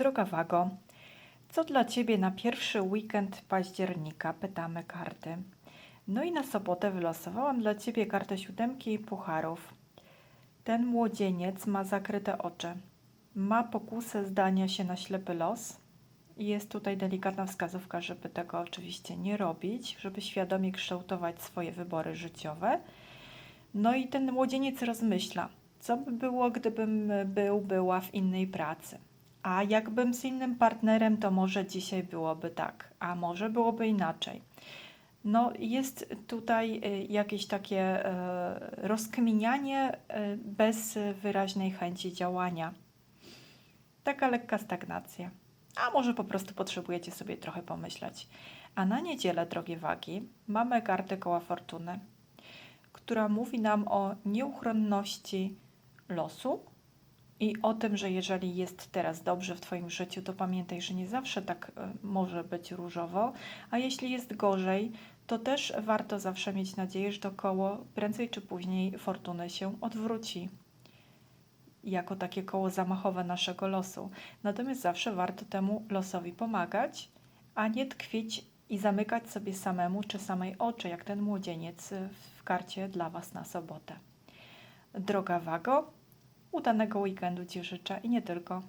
Droga Wago, co dla Ciebie na pierwszy weekend października? Pytamy karty. No i na sobotę wylosowałam dla Ciebie kartę siódemki pucharów. Ten młodzieniec ma zakryte oczy. Ma pokusę zdania się na ślepy los. I Jest tutaj delikatna wskazówka, żeby tego oczywiście nie robić, żeby świadomie kształtować swoje wybory życiowe. No i ten młodzieniec rozmyśla, co by było, gdybym był, była w innej pracy. A jakbym z innym partnerem, to może dzisiaj byłoby tak, a może byłoby inaczej. No, jest tutaj y, jakieś takie e, rozkminianie e, bez wyraźnej chęci działania. Taka lekka stagnacja. A może po prostu potrzebujecie sobie trochę pomyśleć. A na niedzielę, drogie wagi, mamy kartę koła fortuny, która mówi nam o nieuchronności losu i o tym, że jeżeli jest teraz dobrze w Twoim życiu, to pamiętaj, że nie zawsze tak e, może być różowo, a jeśli jest gorzej, to też warto zawsze mieć nadzieję, że to koło prędzej czy później fortuny się odwróci jako takie koło zamachowe naszego losu. Natomiast zawsze warto temu losowi pomagać, a nie tkwić i zamykać sobie samemu czy samej oczy, jak ten młodzieniec w karcie dla Was na sobotę. Droga Wago, udanego weekendu Ci życzę i nie tylko.